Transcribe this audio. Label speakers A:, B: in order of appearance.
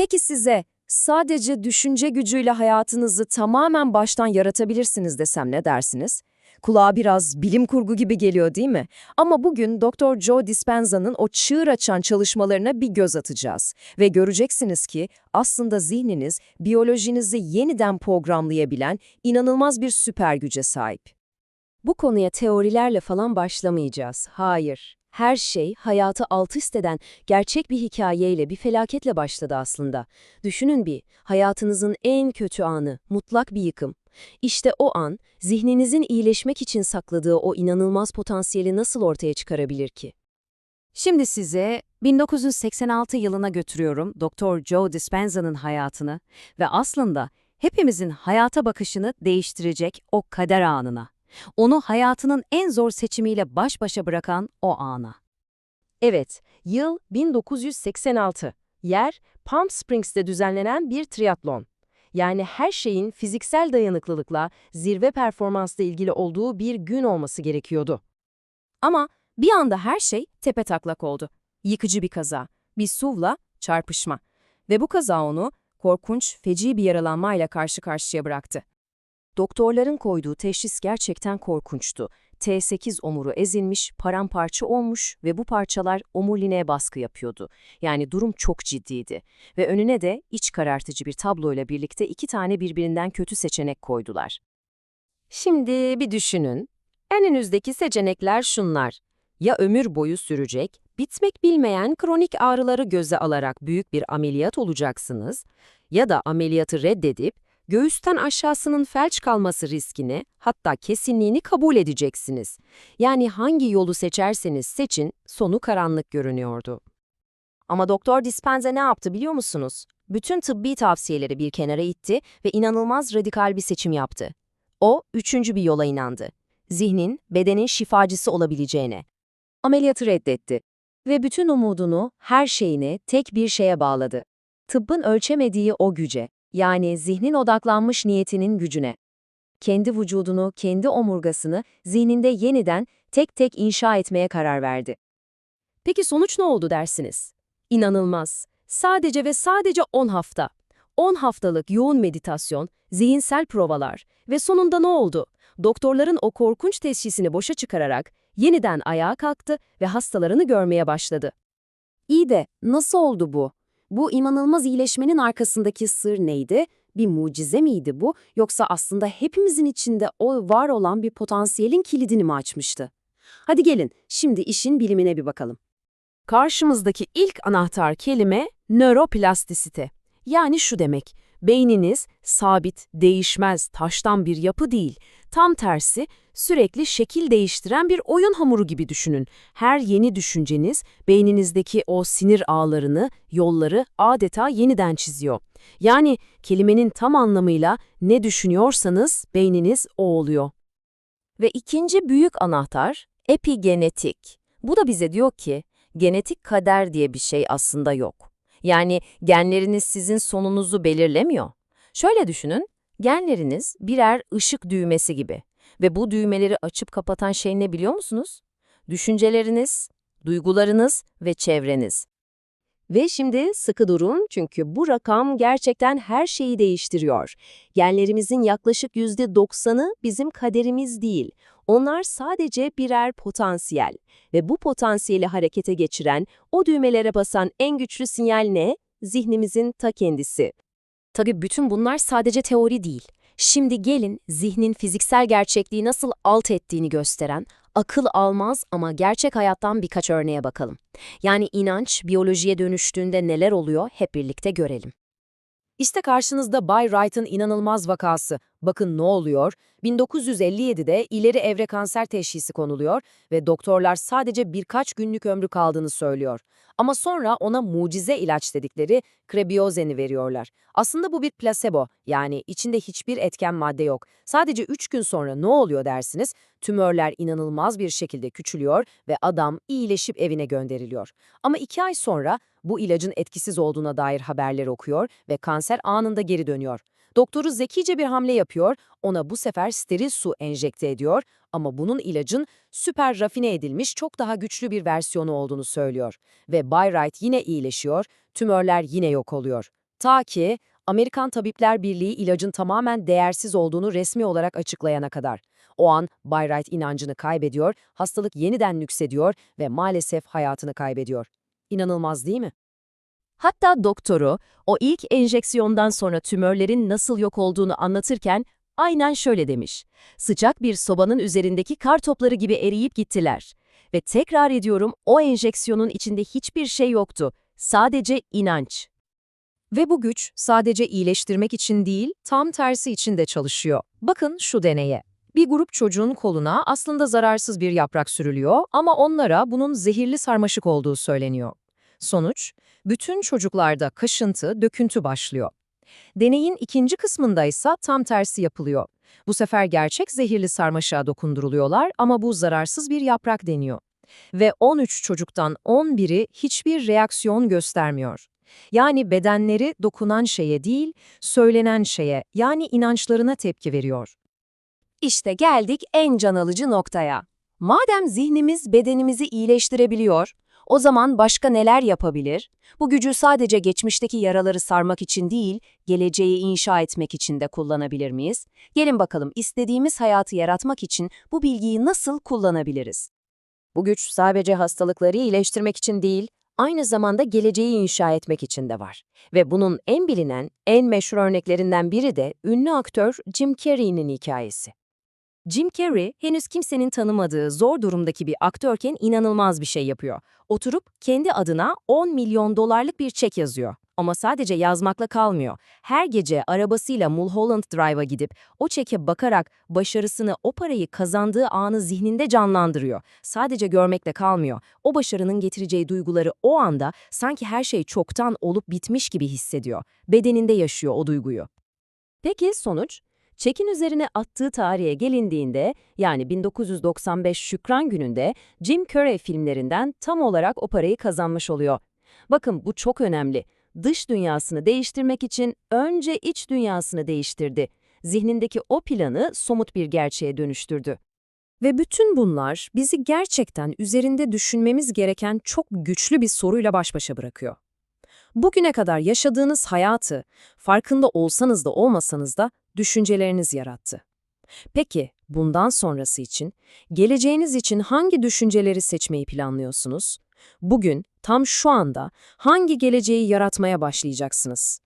A: Peki size sadece düşünce gücüyle hayatınızı tamamen baştan yaratabilirsiniz desem ne dersiniz? Kulağa biraz bilim kurgu gibi geliyor değil mi? Ama bugün Dr. Joe Dispenza'nın o çığır açan çalışmalarına bir göz atacağız. Ve göreceksiniz ki aslında zihniniz biyolojinizi yeniden programlayabilen inanılmaz bir süper güce sahip. Bu konuya teorilerle falan başlamayacağız. Hayır. Her şey hayatı alt üst eden gerçek bir hikayeyle, bir felaketle başladı aslında. Düşünün bir, hayatınızın en kötü anı, mutlak bir yıkım. İşte o an, zihninizin iyileşmek için sakladığı o inanılmaz potansiyeli nasıl ortaya çıkarabilir ki? Şimdi size 1986 yılına götürüyorum Dr. Joe Dispenza'nın hayatını ve aslında hepimizin hayata bakışını değiştirecek o kader anına. Onu hayatının en zor seçimiyle baş başa bırakan o ana. Evet, yıl 1986. Yer, Palm Springs'te düzenlenen bir triatlon. Yani her şeyin fiziksel dayanıklılıkla, zirve performansla ilgili olduğu bir gün olması gerekiyordu. Ama bir anda her şey tepetaklak oldu. Yıkıcı bir kaza, bir SUV'la çarpışma. Ve bu kaza onu korkunç, feci bir yaralanmayla karşı karşıya bıraktı. Doktorların koyduğu teşhis gerçekten korkunçtu. T8 omuru ezilmiş, paramparça olmuş ve bu parçalar omuriliğe baskı yapıyordu. Yani durum çok ciddiydi. Ve önüne de iç karartıcı bir tabloyla birlikte iki tane birbirinden kötü seçenek koydular. Şimdi bir düşünün. Önünüzdeki seçenekler şunlar. Ya ömür boyu sürecek, bitmek bilmeyen kronik ağrıları göze alarak büyük bir ameliyat olacaksınız ya da ameliyatı reddedip göğüsten aşağısının felç kalması riskini, hatta kesinliğini kabul edeceksiniz. Yani hangi yolu seçerseniz seçin, sonu karanlık görünüyordu. Ama Doktor Dispenza ne yaptı biliyor musunuz? Bütün tıbbi tavsiyeleri bir kenara itti ve inanılmaz radikal bir seçim yaptı. O, üçüncü bir yola inandı. Zihnin, bedenin şifacısı olabileceğine. Ameliyatı reddetti ve bütün umudunu, her şeyini tek bir şeye bağladı. Tıbbın ölçemediği o güce, yani zihnin odaklanmış niyetinin gücüne. Kendi vücudunu, kendi omurgasını zihninde yeniden tek tek inşa etmeye karar verdi. Peki sonuç ne oldu dersiniz? İnanılmaz. Sadece ve sadece 10 hafta. 10 haftalık yoğun meditasyon, zihinsel provalar ve sonunda ne oldu? Doktorların o korkunç teşhisini boşa çıkararak yeniden ayağa kalktı ve hastalarını görmeye başladı. İyi de nasıl oldu bu? Bu inanılmaz iyileşmenin arkasındaki sır neydi? Bir mucize miydi bu yoksa aslında hepimizin içinde o var olan bir potansiyelin kilidini mi açmıştı? Hadi gelin şimdi işin bilimine bir bakalım. Karşımızdaki ilk anahtar kelime nöroplastisite. Yani şu demek, beyniniz sabit, değişmez, taştan bir yapı değil. Tam tersi, sürekli şekil değiştiren bir oyun hamuru gibi düşünün. Her yeni düşünceniz beyninizdeki o sinir ağlarını, yolları adeta yeniden çiziyor. Yani kelimenin tam anlamıyla ne düşünüyorsanız beyniniz o oluyor. Ve ikinci büyük anahtar epigenetik. Bu da bize diyor ki genetik kader diye bir şey aslında yok. Yani genleriniz sizin sonunuzu belirlemiyor. Şöyle düşünün, genleriniz birer ışık düğmesi gibi. Ve bu düğmeleri açıp kapatan şey ne biliyor musunuz? Düşünceleriniz, duygularınız ve çevreniz. Ve şimdi sıkı durun çünkü bu rakam gerçekten her şeyi değiştiriyor. Genlerimizin yaklaşık %90'ı bizim kaderimiz değil. Onlar sadece birer potansiyel. Ve bu potansiyeli harekete geçiren, o düğmelere basan en güçlü sinyal ne? Zihnimizin ta kendisi. Tabii bütün bunlar sadece teori değil. Şimdi gelin zihnin fiziksel gerçekliği nasıl alt ettiğini gösteren, akıl almaz ama gerçek hayattan birkaç örneğe bakalım. Yani inanç biyolojiye dönüştüğünde neler oluyor hep birlikte görelim. İşte karşınızda Bay Wright'ın inanılmaz vakası. Bakın ne oluyor? 1957'de ileri evre kanser teşhisi konuluyor ve doktorlar sadece birkaç günlük ömrü kaldığını söylüyor. Ama sonra ona mucize ilaç dedikleri krebiyozeni veriyorlar. Aslında bu bir plasebo yani içinde hiçbir etken madde yok. Sadece 3 gün sonra ne oluyor dersiniz? Tümörler inanılmaz bir şekilde küçülüyor ve adam iyileşip evine gönderiliyor. Ama 2 ay sonra bu ilacın etkisiz olduğuna dair haberler okuyor ve kanser anında geri dönüyor. Doktoru zekice bir hamle yapıyor, ona bu sefer steril su enjekte ediyor ama bunun ilacın süper rafine edilmiş çok daha güçlü bir versiyonu olduğunu söylüyor. Ve Bayreuth yine iyileşiyor, tümörler yine yok oluyor. Ta ki Amerikan Tabipler Birliği ilacın tamamen değersiz olduğunu resmi olarak açıklayana kadar. O an Bay Wright inancını kaybediyor, hastalık yeniden nüksediyor ve maalesef hayatını kaybediyor. İnanılmaz değil mi? Hatta doktoru o ilk enjeksiyondan sonra tümörlerin nasıl yok olduğunu anlatırken aynen şöyle demiş. Sıcak bir sobanın üzerindeki kar topları gibi eriyip gittiler. Ve tekrar ediyorum o enjeksiyonun içinde hiçbir şey yoktu. Sadece inanç. Ve bu güç sadece iyileştirmek için değil, tam tersi için de çalışıyor. Bakın şu deneye. Bir grup çocuğun koluna aslında zararsız bir yaprak sürülüyor ama onlara bunun zehirli sarmaşık olduğu söyleniyor. Sonuç, bütün çocuklarda kaşıntı, döküntü başlıyor. Deneyin ikinci kısmında ise tam tersi yapılıyor. Bu sefer gerçek zehirli sarmaşığa dokunduruluyorlar ama bu zararsız bir yaprak deniyor. Ve 13 çocuktan 11'i hiçbir reaksiyon göstermiyor. Yani bedenleri dokunan şeye değil, söylenen şeye yani inançlarına tepki veriyor. İşte geldik en can alıcı noktaya. Madem zihnimiz bedenimizi iyileştirebiliyor, o zaman başka neler yapabilir? Bu gücü sadece geçmişteki yaraları sarmak için değil, geleceği inşa etmek için de kullanabilir miyiz? Gelin bakalım istediğimiz hayatı yaratmak için bu bilgiyi nasıl kullanabiliriz? Bu güç sadece hastalıkları iyileştirmek için değil, aynı zamanda geleceği inşa etmek için de var. Ve bunun en bilinen, en meşhur örneklerinden biri de ünlü aktör Jim Carrey'nin hikayesi. Jim Carrey, henüz kimsenin tanımadığı zor durumdaki bir aktörken inanılmaz bir şey yapıyor. Oturup kendi adına 10 milyon dolarlık bir çek yazıyor. Ama sadece yazmakla kalmıyor. Her gece arabasıyla Mulholland Drive'a gidip o çeke bakarak başarısını, o parayı kazandığı anı zihninde canlandırıyor. Sadece görmekle kalmıyor. O başarının getireceği duyguları o anda sanki her şey çoktan olup bitmiş gibi hissediyor. Bedeninde yaşıyor o duyguyu. Peki sonuç? Çekin üzerine attığı tarihe gelindiğinde, yani 1995 Şükran gününde Jim Carrey filmlerinden tam olarak o parayı kazanmış oluyor. Bakın bu çok önemli. Dış dünyasını değiştirmek için önce iç dünyasını değiştirdi. Zihnindeki o planı somut bir gerçeğe dönüştürdü. Ve bütün bunlar bizi gerçekten üzerinde düşünmemiz gereken çok güçlü bir soruyla baş başa bırakıyor. Bugüne kadar yaşadığınız hayatı, farkında olsanız da olmasanız da düşünceleriniz yarattı. Peki, bundan sonrası için, geleceğiniz için hangi düşünceleri seçmeyi planlıyorsunuz? Bugün, tam şu anda hangi geleceği yaratmaya başlayacaksınız?